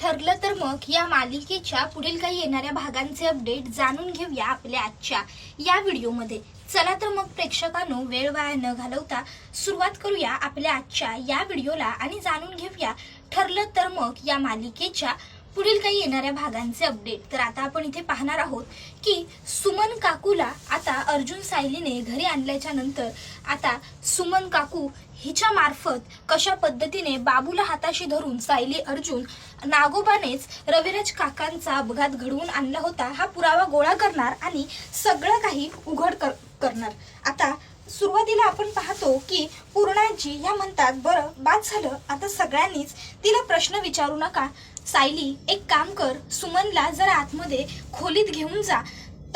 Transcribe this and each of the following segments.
ठरलं तर मग या मालिकेच्या पुढील काही येणाऱ्या भागांचे अपडेट जाणून घेऊया आपल्या आजच्या या व्हिडिओमध्ये. चला तर मग प्रेक्षकांनो वेळ वाया न घालवता सुरुवात करूया आपल्या आजच्या या व्हिडिओला आणि जाणून घेऊया ठरलं तर मग या मालिकेच्या पुढील काही येणाऱ्या भागांचे अपडेट तर आता आपण इथे पाहणार आहोत की सुमन काकूला आता अर्जुन सायलीने घरी आणल्याच्या नंतर आता सुमन काकू हिच्या मार्फत कशा पद्धतीने बाबूला हाताशी धरून सायली अर्जुन नागोबानेच रविराज काकांचा अपघात घडवून आणला होता हा पुरावा गोळा करणार आणि सगळं काही उघड कर करणार. आता सुरुवातीला आपण पाहतो की पूर्णाजी ह्या म्हणतात बरं बाद झालं. आता सगळ्यांनीच तिला प्रश्न विचारू नका. सायली एक काम कर. सुमनला जरा आतमध्ये खोलीत घेऊन जा.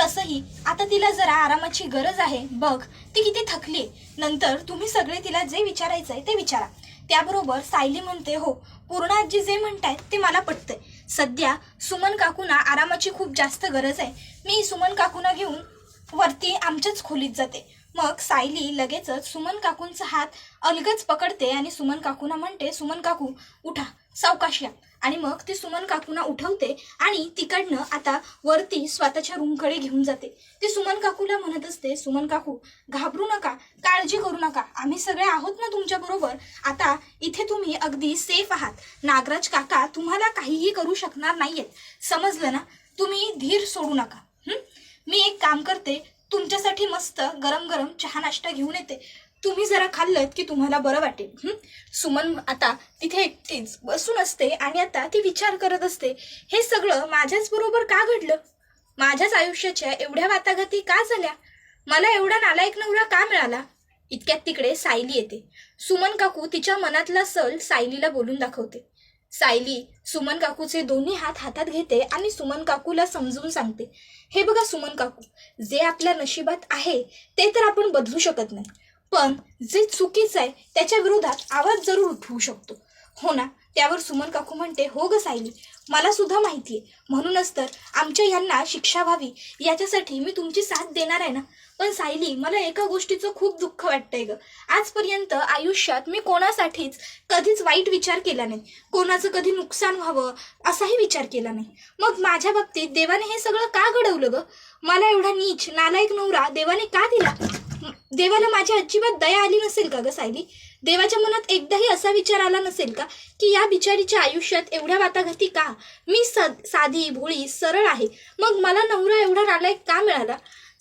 तसंही आता तिला जरा आरामाची गरज आहे. बघ ती किती थकली नंतर तुम्ही सगळे तिला जे विचारायचं आहे ते विचारा. त्याबरोबर सायली म्हणते हो पूर्ण आजी जे म्हणतायत ते मला पटतंय. सध्या सुमन काकूना आरामाची खूप जास्त गरज आहे. मी सुमन काकूना घेऊन वरती आमच्याच खोलीत जाते. मग सायली लगेचच सुमन काकूंचा हात अलगच पकडते आणि सुमन काकूना म्हणते सुमन काकू उठा सावकाश या. आणि मग ती सुमन काकूना उठवते आणि तिकडनं आता वरती स्वतःच्या रूमकडे घेऊन जाते. ती सुमन काकूला म्हणत असते सुमन काकू घाबरू नका काळजी करू नका. आम्ही सगळे आहोत ना तुमच्या बरोबर. आता इथे तुम्ही अगदी सेफ आहात. नागराज काका तुम्हाला काहीही करू शकणार नाहीयेत. समजलं ना? तुम्ही धीर सोडू नका. मी एक काम करते. तुमच्यासाठी मस्त गरम गरम चहा नाश्ता घेऊन येते. तुम्ही जरा खाल्लत की तुम्हाला बरं वाटेल. सुमन आता तिथे एकटीच बसून असते आणि आता ती विचार करत असते हे सगळं माझ्याच बरोबर का घडलं? माझ्याच आयुष्याच्या एवढ्या वाताघाती का झाल्या? मला एवढा नालायक नवरा का मिळाला? इतक्यात तिकडे सायली येते. सुमन काकू तिच्या मनातला सल सायलीला बोलून दाखवते. सायली सुमन काकूचे दोन्ही हात हातात घेते आणि सुमन काकूला समजून सांगते. हे बघा सुमन काकू जे आपल्या नशिबात आहे ते तर आपण बदलू शकत नाही. पण जे चुकीचं आहे त्याच्या विरोधात आवाज जरूर उठवू शकतो. हो ना त्यावर सुमन काकू म्हणते हो ग सायली मला सुद्धा माहिती आहे म्हणूनच तर आमच्या यांना शिक्षा व्हावी याच्यासाठी मी तुमची साथ देणार आहे ना. पण सायली मला एका गोष्टीचं खूप दुःख वाटतंय ग. आजपर्यंत आयुष्यात मी कोणासाठीच कधीच वाईट विचार केला नाही. कोणाचं कधी नुकसान व्हावं असाही विचार केला नाही. मग माझ्या बाबतीत देवाने हे सगळं का घडवलं ग? मला एवढा नीच नालायक नवरा देवाने का दिला? देवाला माझ्या अजिबात दया आली नसेल का ग सायली. देवाच्या मनात एकदाही असा विचार आला नसेल का की या बिचारीच्या आयुष्यात एवढ्या वाताघाती का? मी सद साधी भोळी सरळ आहे. मग मला नवरा एवढा नालायक का मिळाला?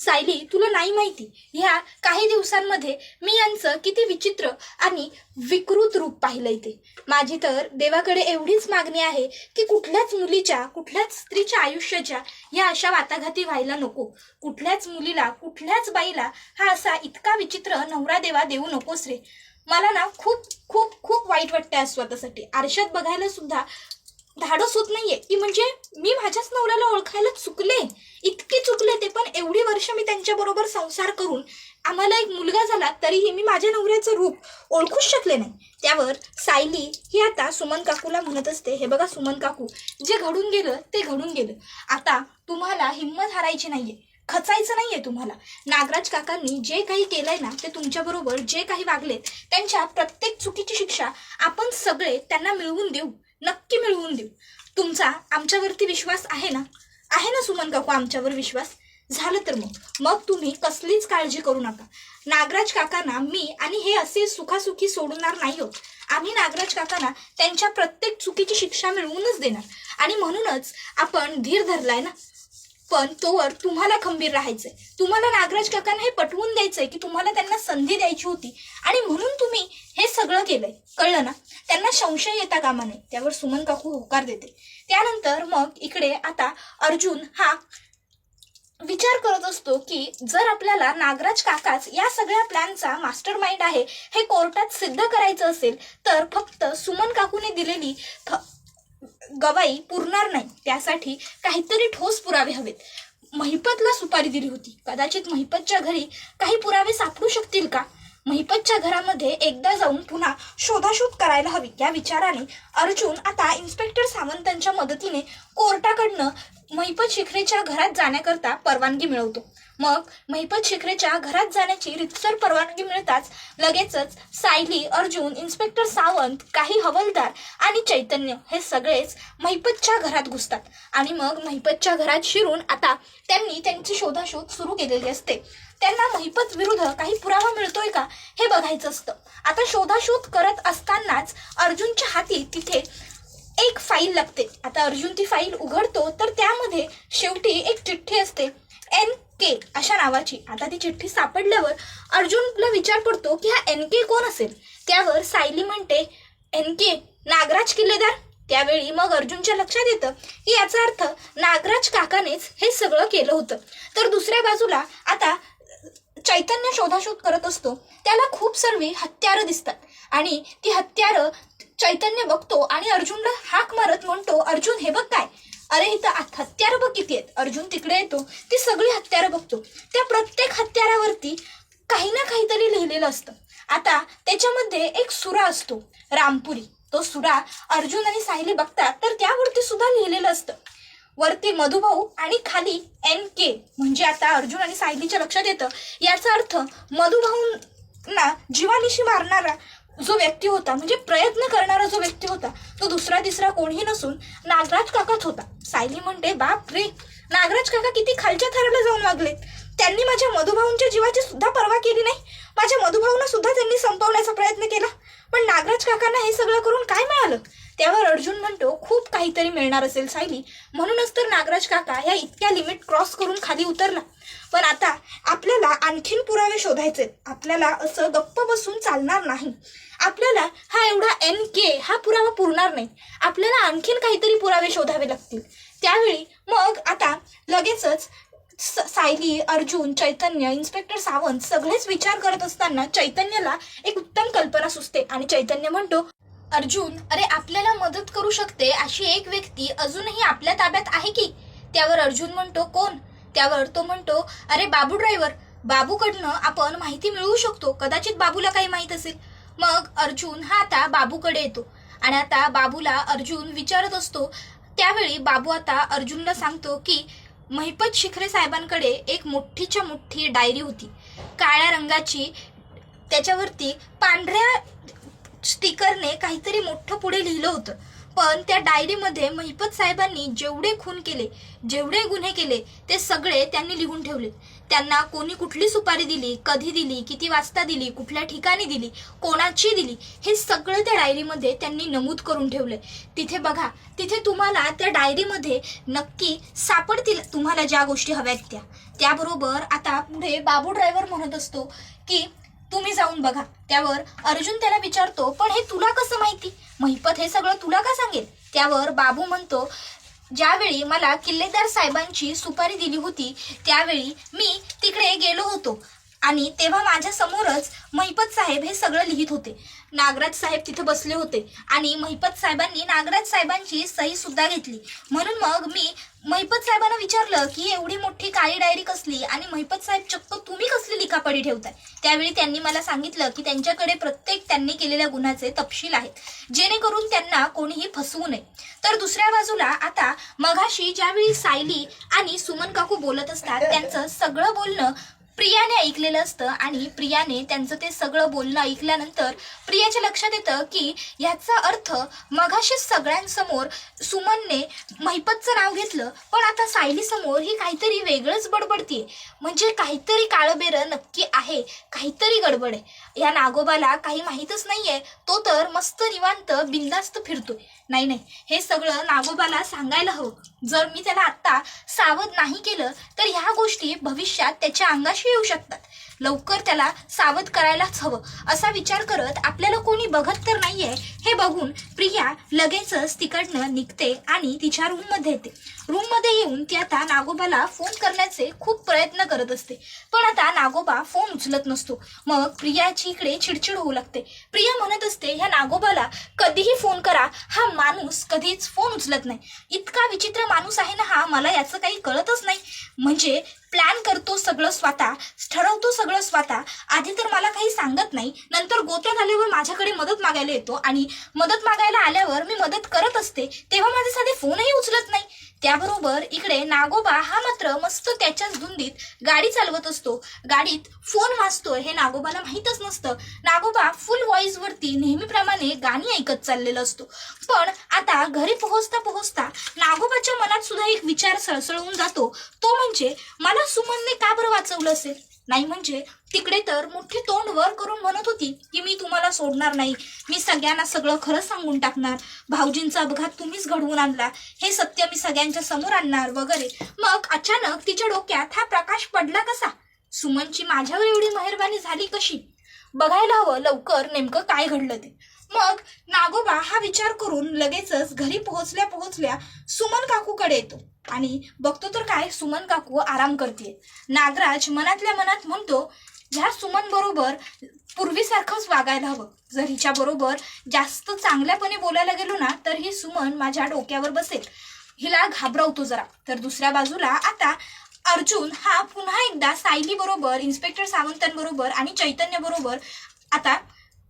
सायली तुला नाही माहिती ह्या काही दिवसांमध्ये मी यांचं किती विचित्र आणि विकृत रूप पाहिलंय ते माझी तर देवाकडे एवढीच मागणी आहे की कुठल्याच मुलीच्या कुठल्याच स्त्रीच्या आयुष्याच्या या अशा वाताघाती व्हायला नको. कुठल्याच मुलीला कुठल्याच बाईला हा असा इतका विचित्र नवरा देवा देऊ नकोस रे. मला ना खूप खूप खूप वाईट वाटतंय आज स्वतःसाठी. आरशात बघायला सुद्धा धाडस होत नाहीये. की म्हणजे मी माझ्याच नवऱ्याला ओळखायला चुकले इतके चुकले ते पण एवढी वर्ष मी त्यांच्याबरोबर संसार करून आम्हाला एक मुलगा झाला तरीही मी माझ्या नवऱ्याचं रूप ओळखूच शकले नाही. त्यावर सायली ही आता सुमन काकूला म्हणत असते हे बघा सुमन काकू जे घडून गेलं ते घडून गेलं. आता तुम्हाला हिंमत हारायची नाहीये खचायचं नाहीये तुम्हाला. नागराज काकांनी जे काही केलंय ना ते तुमच्याबरोबर जे काही वागलेत त्यांच्या प्रत्येक चुकीची शिक्षा आपण सगळे त्यांना मिळवून देऊ नक्की मिळवून देऊ. तुमचा आमच्यावरती विश्वास आहे ना? आहे ना सुमन काकू आमच्यावर विश्वास? झालं तर मग. मग तुम्ही कसलीच काळजी करू नका. नागराज काकांना मी आणि हे असे सुखासुखी सोडणार नाही होत आम्ही नागराज काकांना त्यांच्या प्रत्येक चुकीची शिक्षा मिळवूनच देणार. आणि म्हणूनच आपण धीर धरलाय ना. पण तोवर तुम्हाला खंबीर राहायचंय. तुम्हाला नागराज काकांना हे पटवून द्यायचंय की तुम्हाला त्यांना संधी द्यायची होती. आणि म्हणून तुम्ही हे सगळं केलंय. कळलं ना? त्यांना संशय येता कामा नये. त्यावर सुमन काकू होकार देते. त्यानंतर मग इकडे आता अर्जुन हा विचार करत असतो की जर आपल्याला नागराज काकाच या सगळ्या प्लॅनचा मास्टर माइंड आहे हे कोर्टात सिद्ध करायचं असेल तर फक्त सुमन काकूने दिलेली फ- गवाई पुरणार नाही. त्यासाठी काहीतरी ठोस पुरावे हवेत. महिपतला सुपारी दिली होती. कदाचित महिपतच्या घरी काही पुरावे सापडू शकतील का? महिपतच्या घरामध्ये एकदा जाऊन पुन्हा शोधाशोध करायला हवी या विचाराने अर्जुन आता इन्स्पेक्टर सावंतांच्या मदतीने कोर्टाकडनं महिपत शिखरेच्या घरात जाण्याकरता परवानगी मिळवतो. मग महिपत शिखरेच्या घरात जाण्याची रितसर परवानगी मिळताच लगेचच सायली अर्जुन इन्स्पेक्टर सावंत काही हवलदार आणि चैतन्य हे सगळेच महिपतच्या घरात घुसतात. आणि मग महिपतच्या घरात शिरून आता त्यांनी त्यांची शोधाशोध सुरू केलेली असते. त्यांना महिपत विरुद्ध काही पुरावा मिळतोय का हे बघायचं असतं. आता शोधाशोध करत असतानाच अर्जुनच्या हाती तिथे एक फाईल लागते. आता अर्जुन ती फाईल उघडतो तर त्यामध्ये शेवटी एक चिठ्ठी असते. एन के अशा नावाची. आता ती चिठ्ठी सापडल्यावर अर्जुनला विचार पडतो की हा एन के कोण असेल? त्यावर सायली म्हणते एन के नागराज किल्लेदार? त्यावेळी मग अर्जुनच्या लक्षात येतं की याचा अर्थ नागराज काकानेच हे सगळं केलं होतं. तर दुसऱ्या बाजूला आता चैतन्य शोधाशोध करत असतो. त्याला खूप सर्व हत्यारं दिसतात. आणि ती हत्यारं चैतन्य बघतो आणि अर्जुनला हाक मारत म्हणतो अर्जुन हे बघ काय? अरे इथं हत्यारं बघ किती आहेत अर्जुन तिकडे येतो ती सगळी हत्यारं बघतो. त्या प्रत्येक हत्यारावरती काही ना काहीतरी लिहिलेलं असतं. आता त्याच्यामध्ये एक सुरा असतो रामपुरी. तो सुरा अर्जुन आणि सायली बघतात तर त्यावरती सुद्धा लिहिलेलं असतं. वरती मधुभाऊ आणि खाली एन के म्हणजे आता अर्जुन आणि सायलीच्या लक्षात येतं. याचा अर्थ मधुभाऊंना जीवानिशी मारणारा जो व्यक्ती होता म्हणजे प्रयत्न करणारा जो व्यक्ती होता तो दुसरा तिसरा कोणीही नसून नागराज काकाच होता. सायली म्हणते बाप रे नागराज काका किती खालच्या थराला जाऊन वागले. त्यांनी माझ्या मधुभाऊंच्या जीवाची सुद्धा पर्वा केली नाही. माझ्या मधुभाऊंना सुद्धा त्यांनी संपवण्याचा प्रयत्न केला. पण नागराज काकांना हे सगळं करून काय मिळालं? त्यावर अर्जुन म्हणतो खूप काहीतरी मिळणार असेल सायली. म्हणूनच तर नागराज काका या इतक्या लिमिट क्रॉस करून खाली उतरला. पण आता आपल्याला आणखीन पुरावे शोधायचे आपल्याला असं गप्प बसून चालणार नाही. आपल्याला हा एवढा एन के हा पुरावा पुरणार नाही. आपल्याला आणखीन काहीतरी पुरावे शोधावे लागतील. त्यावेळी मग आता लगेचच स- सायली अर्जुन चैतन्य इन्स्पेक्टर सावंत सगळेच विचार करत असताना चैतन्याला एक उत्तम कल्पना सुचते आणि चैतन्य म्हणतो अर्जुन अरे आपल्याला मदत करू शकते अशी एक व्यक्ती अजूनही आपल्या ताब्यात आहे की? त्यावर अर्जुन म्हणतो कोण? त्यावर तो म्हणतो अरे बाबू ड्रायव्हर बाबूकडनं आपण माहिती मिळवू शकतो. कदाचित बाबूला काही माहीत असेल. मग अर्जुन हा आता बाबूकडे येतो. आणि आता बाबूला अर्जुन विचारत असतो. त्यावेळी बाबू आता अर्जुनला सांगतो की महिपत शिखरे साहेबांकडे एक मोठीच्या मोठी डायरी होती. काळ्या रंगाची त्याच्यावरती पांढऱ्या स्टिकरने काहीतरी मोठं पुढे लिहिलं होतं. पण त्या डायरीमध्ये महिपत साहेबांनी जेवढे खून केले जेवढे गुन्हे केले ते सगळे त्यांनी लिहून ठेवले. त्यांना कोणी कुठली सुपारी दिली कधी दिली किती वाजता दिली कुठल्या ठिकाणी दिली कोणाची दिली हे सगळं त्या डायरीमध्ये त्यांनी नमूद करून ठेवले तिथे बघा तिथे तुम्हाला त्या डायरीमध्ये नक्की सापडतील तुम्हाला ज्या गोष्टी हव्यात त्या. त्याबरोबर आता पुढे बाबू ड्रायव्हर म्हणत असतो की तुम्ही जाऊन बघा. त्यावर अर्जुन त्याला विचारतो पण हे तुला कसं माहिती? महिपत हे सगळं तुला का सांगेल? त्यावर बाबू म्हणतो ज्यावेळी मला किल्लेदार साहेबांची सुपारी दिली होती त्यावेळी मी तिकडे गेलो होतो. आणि तेव्हा माझ्या समोरच महिपत साहेब हे सगळं लिहित होते. नागराज साहेब तिथे बसले होते आणि महिपत साहेबांनी नागराज साहेबांची सही सुद्धा घेतली. म्हणून मग मी महिपत साहेबांना विचारलं की एवढी मोठी काळी डायरी कसली आणि महिपत साहेब चक्क तुम्ही कसली लिखापडी ठेवताय? त्यावेळी त्यांनी मला सांगितलं की त्यांच्याकडे प्रत्येक त्यांनी केलेल्या गुन्ह्याचे तपशील आहेत. जेणेकरून त्यांना कोणीही फसवू नये. तर दुसऱ्या बाजूला आता मघाशी ज्यावेळी सायली आणि सुमन काकू बोलत असतात त्यांचं सगळं बोलणं प्रियाने ऐकलेलं असतं आणि प्रियाने त्यांचं ते सगळं बोलणं ऐकल्यानंतर प्रियाच्या लक्षात येतं की याचा अर्थ मघाशी सगळ्यांसमोर सुमनने महिपतचं नाव घेतलं पण आता सायलीसमोर ही काहीतरी वेगळंच बडबडतीये. म्हणजे काहीतरी काळबेरं नक्की आहे काहीतरी गडबड आहे. या नागोबाला काही माहीतच नाहीये तो तर मस्त निवांत बिंदास्त फिरतोय. नाही नाही हे सगळं नागोबाला सांगायला हवं. जर मी त्याला आत्ता सावध नाही केलं तर ह्या गोष्टी भविष्यात त्याच्या अंगाशी येऊ शकतात. लवकर त्याला सावध करायलाच हवं असा विचार करत आपल्याला कोणी बघत तर नाहीये हे बघून प्रिया लगेचच तिकडनं निघते आणि तिच्या रूममध्ये येते. रूममध्ये येऊन ती आता नागोबाला फोन करण्याचे खूप प्रयत्न करत असते. पण आता नागोबा फोन उचलत नसतो. मग प्रियाची इकडे चिडचिड होऊ लागते. प्रिया म्हणत असते ह्या नागोबाला कधीही फोन करा. हा माणूस कधीच फोन उचलत नाही. इतका विचित्र माणूस आहे ना हा मला याचं काही कळतच नाही. म्हणजे प्लॅन करतो सगळं स्वतः ठरवतो सगळं स्वतः. आधी तर मला काही सांगत नाही नंतर गोत्या झाल्यावर माझ्याकडे मदत मागायला येतो आणि मदत मागायला आल्यावर मी मदत करत असते तेव्हा माझे साधे फोनही उचलत नाही. त्याबरोबर इकडे नागोबा हा मात्र मस्त त्याच्याच धुंदीत गाडी चालवत असतो. गाडीत फोन वाचतोय हे नागोबाला माहीतच नसतं. नागोबा फुल व्हॉइस वरती नेहमीप्रमाणे गाणी ऐकत चाललेलं असतो. पण आता घरी पोहोचता पोहोचता नागोबाच्या मनात सुद्धा एक विचार सळसळून जातो. तो म्हणजे मला सुमनने का बरं वाचवलं असेल? नाही म्हणजे तिकडे तर मोठी तोंड वर करून म्हणत होती की मी तुम्हाला सोडणार नाही. मी सगळ्यांना सगळं खरं सांगून टाकणार. भाऊजींचा अपघात तुम्हीच घडवून आणला. हे सत्य मी सगळ्यांच्या समोर आणणार वगैरे. मग अचानक तिच्या डोक्यात हा प्रकाश पडला कसा? सुमनची माझ्यावर एवढी मेहरबानी झाली कशी? बघायला हवं लवकर नेमकं काय घडलं ते. मग नागोबा हा विचार करून लगेचच घरी पोहोचल्या पोहोचल्या सुमन काकूकडे येतो. आणि बघतो तर काय सुमन काकू आराम करते नागराज मनातल्या मनात म्हणतो ह्या सुमन बरोबर पूर्वीसारखंच वागायला हवं. जर हिच्या बरोबर जास्त चांगल्यापणे बोलायला गेलो ना तर ही सुमन माझ्या डोक्यावर बसेल. हिला घाबरवतो जरा. तर दुसऱ्या बाजूला आता अर्जुन हा पुन्हा एकदा सायली बरोबर इन्स्पेक्टर सावंतांबरोबर आणि चैतन्य बरोबर आता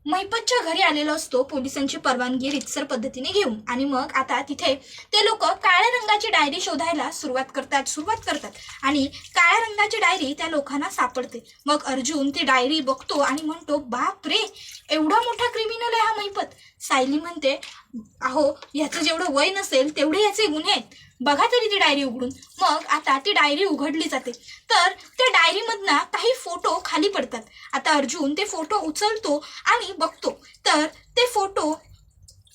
मैपतच्या घरी आलेलो असतो. पोलिसांची परवानगी रितसर पद्धतीने घेऊन. आणि मग आता तिथे ते लोक काळ्या रंगाची डायरी शोधायला सुरुवात करतात सुरुवात करतात. आणि काळ्या रंगाची डायरी त्या लोकांना सापडते. मग अर्जुन ती डायरी बघतो आणि म्हणतो बाप रे! एवढा मोठा क्रिमिनल आहे हा महिपत. सायली म्हणते अहो याचं जेवढं वय नसेल तेवढे याचे गुन्हे आहेत. बघा तरी ती डायरी उघडून. मग आता ती डायरी उघडली जाते. तर त्या डायरीमधनं काही फोटो खाली पडतात. आता अर्जुन ते फोटो उचलतो आणि बघतो. तर ते फोटो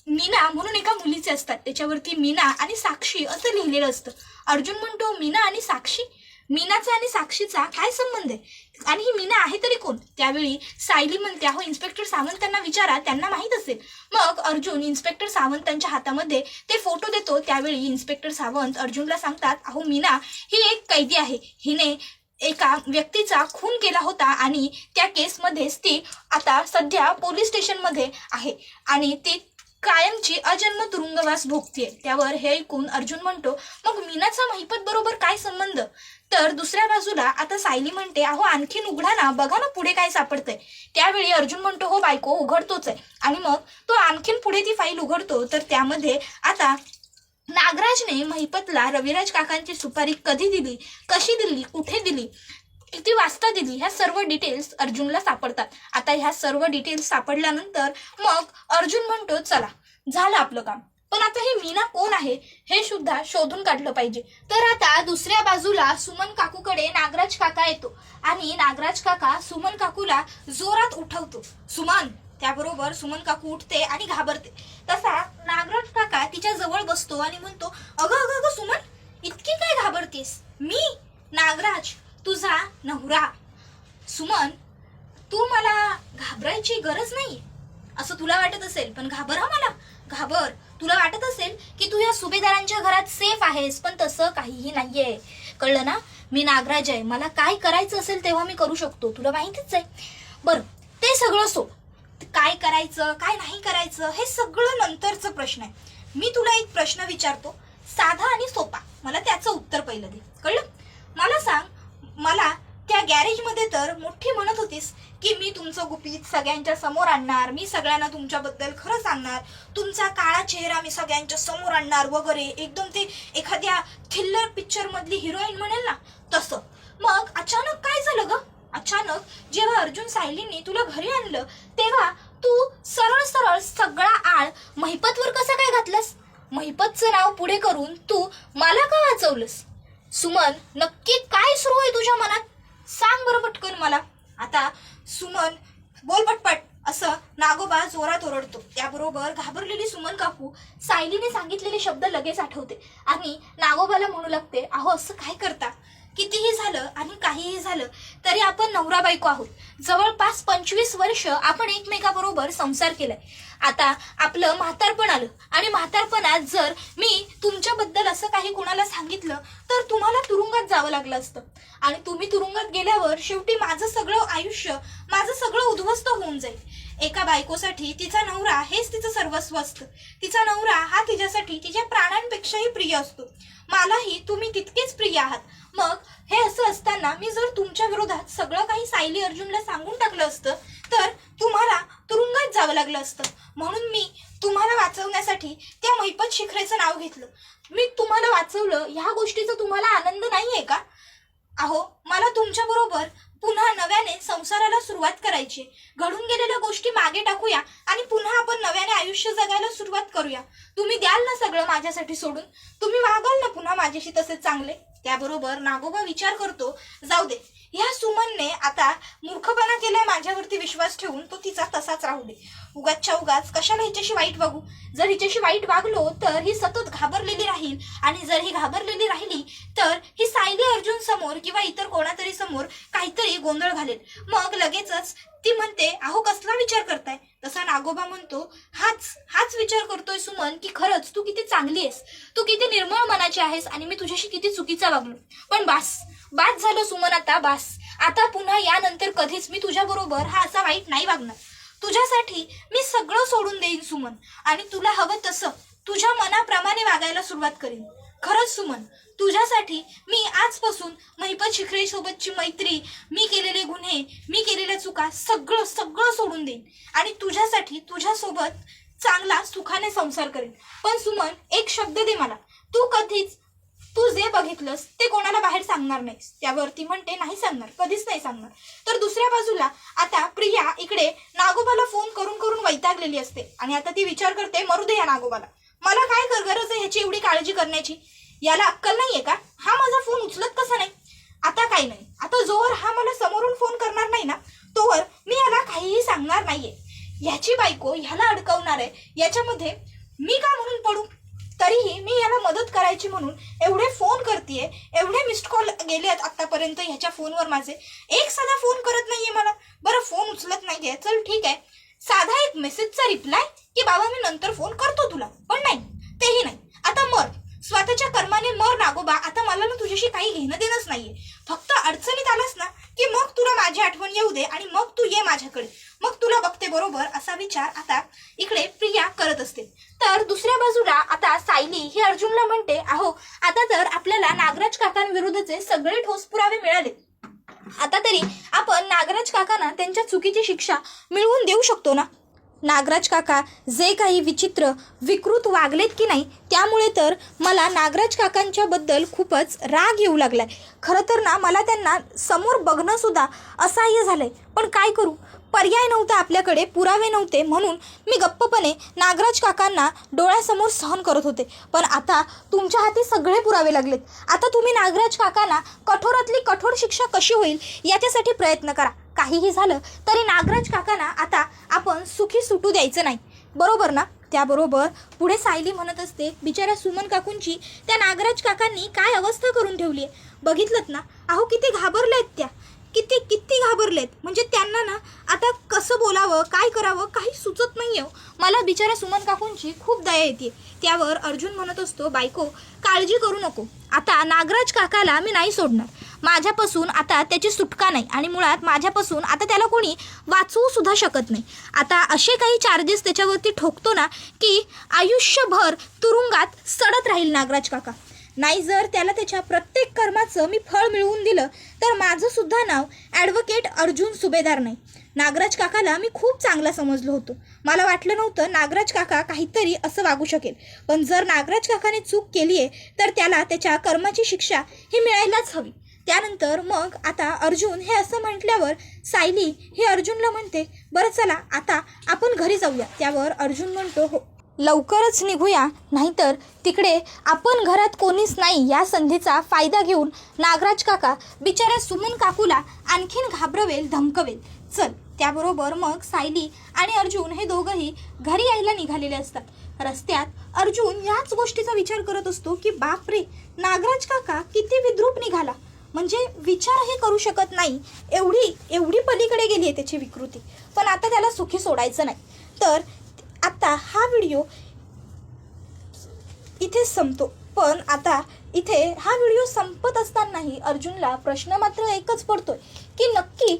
मीना म्हणून एका मुलीचे असतात. त्याच्यावरती मीना आणि साक्षी असं लिहिलेलं असतं. अर्जुन म्हणतो मीना आणि साक्षी मीनाचा आणि साक्षीचा काय संबंध आहे? आणि ही मीना आहे तरी कोण? त्यावेळी सायली म्हणते अहो इन्स्पेक्टर सावंतांना विचारा त्यांना माहीत असेल. मग अर्जुन इन्स्पेक्टर सावंतांच्या हातामध्ये ते फोटो देतो. त्यावेळी इन्स्पेक्टर सावंत अर्जुनला सांगतात अहो मीना ही एक कैदी आहे. हिने एका व्यक्तीचा खून केला होता आणि त्या केसमध्येच ती आता सध्या पोलीस स्टेशनमध्ये आहे. आणि ती कायमची अजन्म तुरुंगवास भोगतीये. त्यावर हे ऐकून अर्जुन म्हणतो मग मीनाचा महिपत बरोबर काय संबंध? तर दुसऱ्या बाजूला आता सायली म्हणते अहो आणखीन उघडा ना बघा ना पुढे काय सापडतंय. त्यावेळी अर्जुन म्हणतो हो बायको उघडतोच आहे. आणि मग तो आणखीन पुढे ती फाईल उघडतो तर त्यामध्ये आता नागराजने महिपतला रविराज काकांची सुपारी कधी दिली कशी दिली कुठे दिली? किती वाजता दिली. ह्या सर्व डिटेल्स अर्जुनला सापडतात. आता ह्या सर्व डिटेल्स सापडल्यानंतर मग अर्जुन म्हणतो चला झालं आपलं काम. पण आता हे मीना कोण आहे हे सुद्धा शोधून काढलं पाहिजे. तर आता दुसऱ्या बाजूला सुमन काकूकडे नागराज काका येतो आणि नागराज काका सुमन काकूला जोरात उठवतो. सुमन त्याबरोबर सुमन काकू उठते आणि घाबरते. तसा नागराज काका तिच्या जवळ बसतो आणि म्हणतो अगं अगं अगं सुमन इतकी काय घाबरतेस? मी नागराज तुझा नवरा. सुमन तू मला घाबरायची गरज नाही. असं तुला वाटत असेल पण घाबर हा मला. घाबर. तुला वाटत असेल की तू या सुभेदारांच्या घरात सेफ आहेस पण तसं काहीही नाहीये. कळलं ना? मी नागराज आहे. मला काय करायचं असेल तेव्हा मी करू शकतो. तुला माहितीच आहे. बरं ते सगळं सोड. काय करायचं काय नाही करायचं हे सगळं नंतरचं प्रश्न आहे. मी तुला एक प्रश्न विचारतो. साधा आणि सोपा. मला त्याचं उत्तर पहिलं दे. कळलं? मला सांग मला त्या गॅरेजमध्ये तर मोठी म्हणत होतीस की मी तुमचं गुपित सगळ्यांच्या समोर आणणार मी सगळ्यांना तुमच्याबद्दल खरं सांगणार तुमचा काळा चेहरा मी सगळ्यांच्या समोर आणणार वगैरे. एकदम ते एखाद्या थ्रिलर पिक्चरमधली हिरोईन म्हणेल ना तसं. मग अचानक काय झालं ग? अचानक जेव्हा अर्जुन साहिलींनी तुला घरी आणलं तेव्हा तू सरळ सरळ सगळा आळ महिपतवर कसं काय घातलंस? महिपतचं नाव पुढे करून तू मला का वाचवलंस? सुमन नक्की काय सुरू आहे तुझ्या मनात? सांग बरं पटकन मला. आता सुमन बोल पटपट. असं नागोबा जोरात ओरडतो. त्याबरोबर घाबरलेली सुमन काकू सायलीने सांगितलेले शब्द लगेच आठवते. आणि नागोबाला म्हणू लागते अहो असं काय करता? कितीही झालं आणि काहीही झालं तरी आपण नवरा बायको आहोत. जवळपास पंचवीस वर्ष आपण एकमेकाबरोबर संसार केलाय. आता आपलं म्हातारपण आलं आणि म्हातारपणात जर मी तुमच्याबद्दल असं काही कुणाला सांगितलं तर तुम्हाला तुरुंगात जावं लागलं असतं. आणि तुम्ही तुरुंगात गेल्यावर शेवटी माझं सगळं आयुष्य माझं सगळं उद्ध्वस्त होऊन जाईल. एका बायकोसाठी तिचा नवरा हेच तिचं सर्वस्व असतं. तिचा नवरा हा तिच्यासाठी तिच्या प्राणांपेक्षाही प्रिय असतो. मलाही तुम्ही तितकेच प्रिय आहात. मग हे असं असताना मी जर तुमच्या विरोधात सगळं काही सायली अर्जुनला सांगून टाकलं असतं तर तुम्हाला तुरुंगात जावं लागलं असतं. म्हणून मी तुम्हाला वाचवण्यासाठी त्या मैपत शिखरेचं नाव घेतलं. मी तुम्हाला वाचवलं ह्या गोष्टीचा तुम्हाला आनंद नाही आहे का? अहो मला तुमच्याबरोबर पुन्हा नव्याने संसाराला सुरुवात करायची. घडून गेलेल्या गोष्टी मागे टाकूया आणि पुन्हा आपण नव्याने आयुष्य जगायला सुरुवात करूया. तुम्ही द्याल ना सगळं माझ्यासाठी सोडून? तुम्ही वागाल ना पुन्हा माझ्याशी तसे चांगले? त्याबरोबर नागोबा विचार करतो जाऊ दे ह्या सुमनने आता मूर्खपणा केलाय माझ्यावरती विश्वास ठेवून तो तिचा तसाच राहू दे. उगाचच्या उगाच कशाला हिच्याशी वाईट वागू? जर हिच्याशी वाईट वागलो तर ही सतत घाबरलेली राहील. आणि जर ही घाबरलेली राहिली तर ही सायली अर्जुन समोर किंवा इतर कोणातरी समोर काहीतरी गोंधळ घालेल. मग लगेचच ती म्हणते अहो कसला विचार करताय? तसा नागोबा म्हणतो हाच हाच विचार करतोय सुमन की खरंच तू किती चांगली आहेस. तू किती निर्मळ मनाची आहेस आणि मी तुझ्याशी किती चुकीचा वागलो. पण बास बाद झालं सुमन आता बास. आता पुन्हा यानंतर कधीच मी तुझ्या बरोबर हा असा वाईट नाही वागणार. तुझ्यासाठी मी सगळं सोडून देईन सुमन. आणि तुला हवं तसं तुझ्या मनाप्रमाणे वागायला सुरुवात करीन. खरंच सुमन तुझ्यासाठी मी आजपासून महिपत शिखरे सोबतची मैत्री मी केलेले गुन्हे मी केलेल्या चुका सगळं सगळं सोडून देईन. आणि तुझ्यासाठी तुझ्यासोबत चांगला सुखाने संसार करेन. पण सुमन एक शब्द दे मला. तू कधीच तू जे बघितलंस ते कोणाला बाहेर सांगणार नाहीस. त्यावरती म्हणते नाही सांगणार कधीच नाही सांगणार. तर दुसऱ्या बाजूला आता प्रिया इकडे नागोबाला फोन करून करून वैतागलेली असते. आणि आता ती विचार करते मरू दे या नागोबाला. मला काय कर गरज आहे ह्याची एवढी काळजी करण्याची? याला अक्कल नाहीये का? हा माझा फोन उचलत कसा नाही? आता काय नाही. आता जोवर हा मला समोरून फोन करणार नाही ना तोवर मी याला काहीही सांगणार नाहीये. ह्याची बायको ह्याला अडकवणार आहे. याच्यामध्ये मी का म्हणून पडू? तरीही मी याला मदत करायची म्हणून एवढे फोन करते एवढे मिस्ड कॉल गेले आहेत आतापर्यंत ह्याच्या फोनवर माझे. एक साधा फोन करत नाहीये मला. बरं फोन उचलत नाहीये चल ठीक आहे. साधा एक मेसेजचा रिप्लाय की बाबा मी नंतर फोन करतो तुला. पण नाही तेही नाही. आता मर. स्वतःच्या कर्माने मर नागोबा आता मला ना तुझ्याशी काही घेणं देणंच नाहीये. फक्त अडचणीत आलास ना की मग तुला माझी आठवण येऊ दे आणि मग तू ये माझ्याकडे. मग तुला बघते बरोबर असा विचार आता इकडे प्रिया करत असते. तर दुसऱ्या बाजूला आता सायली ही अर्जुनला म्हणते अहो आता तर आपल्याला नागराज काकांविरुद्धचे सगळे ठोस पुरावे मिळाले. आता तरी आपण नागराज काकांना त्यांच्या चुकीची शिक्षा मिळवून देऊ शकतो ना? नागराज काका जे काही विचित्र विकृत वागलेत की नाही त्यामुळे तर मला नागराज काकांच्याबद्दल खूपच राग येऊ लागलाय. खरं तर ना मला त्यांना समोर बघणंसुद्धा असह्य असह्य झालंय. पण काय करू? पर्याय नव्हता आपल्याकडे पुरावे नव्हते म्हणून मी गप्पपणे नागराज काकांना डोळ्यासमोर सहन करत होते. पण आता तुमच्या हाती सगळे पुरावे लागलेत. आता तुम्ही नागराज काकांना कठोरातली कठोर शिक्षा कशी होईल याच्यासाठी प्रयत्न करा. काहीही झालं तरी नागराज काकांना आता आपण सुखी सुटू द्यायचं नाही. बरोबर ना? त्याबरोबर पुढे सायली म्हणत असते बिचाऱ्या सुमन काकूंची त्या नागराज काकांनी काय अवस्था करून ठेवली आहे बघितलं ना? अहो किती घाबरल्यात त्या. किती किती घाबरलेत. म्हणजे त्यांना ना आता कसं बोलावं काय करावं काही सुचत नाही आहे मला बिचाऱ्या सुमन काकूंची खूप दया येते. त्यावर अर्जुन म्हणत असतो बायको काळजी करू नको. आता नागराज काकाला मी नाही सोडणार. माझ्यापासून आता त्याची सुटका नाही आणि मुळात माझ्यापासून आता त्याला कोणी वाचवू सुद्धा शकत नाही. आता असे काही चार्जेस त्याच्यावरती ठोकतो ना की आयुष्यभर तुरुंगात सडत राहील नागराज काका. नाही जर त्याला त्याच्या प्रत्येक कर्माचं मी फळ मिळवून दिलं तर माझं सुद्धा नाव ॲडव्होकेट अर्जुन सुभेदार नाही. नागराज काकाला मी खूप चांगला समजलो होतो. मला वाटलं नव्हतं नागराज काका काहीतरी असं वागू शकेल. पण जर नागराज काकाने चूक केली आहे तर त्याला त्याच्या कर्माची शिक्षा ही मिळायलाच हवी. त्यानंतर मग आता अर्जुन हे असं म्हटल्यावर सायली हे अर्जुनला म्हणते बरं चला आता आपण घरी जाऊया. त्यावर अर्जुन म्हणतो हो लवकरच निघूया. नाहीतर तिकडे आपण घरात कोणीच नाही या संधीचा फायदा घेऊन नागराज काका बिचाऱ्या सुमन काकूला आणखीन घाबरवेल धमकवेल. चल त्याबरोबर मग सायली आणि अर्जुन हे दोघंही घरी यायला निघालेले असतात. रस्त्यात अर्जुन याच गोष्टीचा विचार करत असतो की बापरे नागराज काका किती विद्रूप निघाला. म्हणजे विचारही करू शकत नाही. एवढी एवढी पलीकडे गेली आहे त्याची विकृती. पण आता त्याला सुखी सोडायचं नाही. तर आता हा व्हिडिओ इथे संपतो. पण आता इथे हा व्हिडिओ संपत असतानाही अर्जुनला प्रश्न मात्र एकच पडतोय की नक्की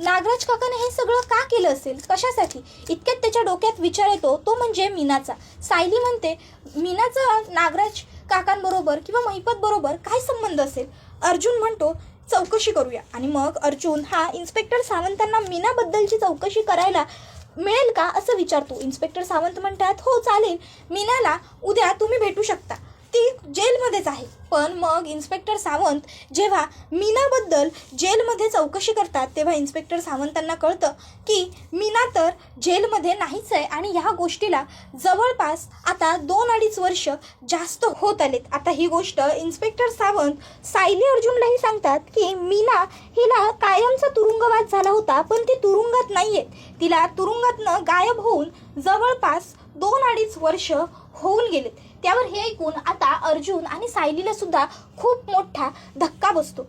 नागराज काकाने हे सगळं का केलं असेल? कशासाठी? इतक्यात त्याच्या डोक्यात विचार येतो तो म्हणजे मीनाचा. सायली म्हणते मीनाचा नागराज काकांबरोबर किंवा महिपत बरोबर काय संबंध असेल? अर्जुन म्हणतो चौकशी करूया. आणि मग अर्जुन हा इन्स्पेक्टर सावंतांना मीनाबद्दलची चौकशी करायला मिळेल का? असं विचारतो. इन्स्पेक्टर सावंत म्हणतात हो चालेल. मीनाला उद्या तुम्ही भेटू शकता. ती जेलमध्येच आहे. पण मग इन्स्पेक्टर सावंत जेव्हा मीनाबद्दल जेलमध्ये चौकशी करतात तेव्हा इन्स्पेक्टर सावंतांना कळतं की मीना तर जेलमध्ये नाहीच आहे आणि ह्या गोष्टीला जवळपास आता दोन अडीच वर्ष जास्त होत आलेत. आता ही गोष्ट इन्स्पेक्टर सावंत सायली अर्जुनलाही सांगतात की मीना हिला कायमचा तुरुंगवास झाला होता पण ती तुरुंगात नाही आहेत तिला तुरुंगातनं गायब होऊन जवळपास दोन अडीच वर्ष होऊन गेलेत. त्यावर हे ऐकून आता अर्जुन आणि सायलीला सुद्धा खूप मोठा धक्का बसतो.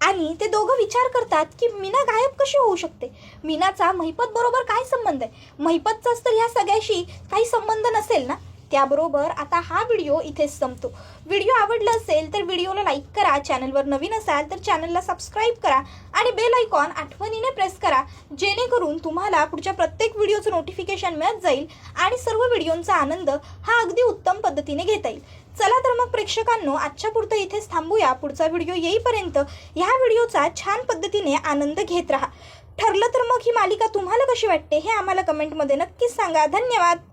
आणि ते दोघं विचार करतात की मीना गायब कशी होऊ शकते? मीनाचा महिपत बरोबर काय संबंध आहे? महिपतचाच तर ह्या सगळ्याशी काही संबंध नसेल ना? त्याबरोबर आता हा व्हिडिओ इथेच संपतो. व्हिडिओ आवडला असेल तर व्हिडिओला लाईक करा चॅनलवर नवीन असाल तर चॅनलला सबस्क्राईब करा आणि बेल आयकॉन आठवणीने प्रेस करा जेणेकरून तुम्हाला पुढच्या प्रत्येक व्हिडिओचं नोटिफिकेशन मिळत जाईल आणि सर्व व्हिडिओंचा आनंद हा अगदी उत्तम पद्धतीने घेता येईल. चला तर मग प्रेक्षकांनो आजच्या पुरतं इथेच थांबूया. पुढचा व्हिडिओ येईपर्यंत ह्या व्हिडिओचा छान पद्धतीने आनंद घेत राहा. ठरलं तर मग ही मालिका तुम्हाला कशी वाटते हे आम्हाला कमेंटमध्ये नक्कीच सांगा. धन्यवाद!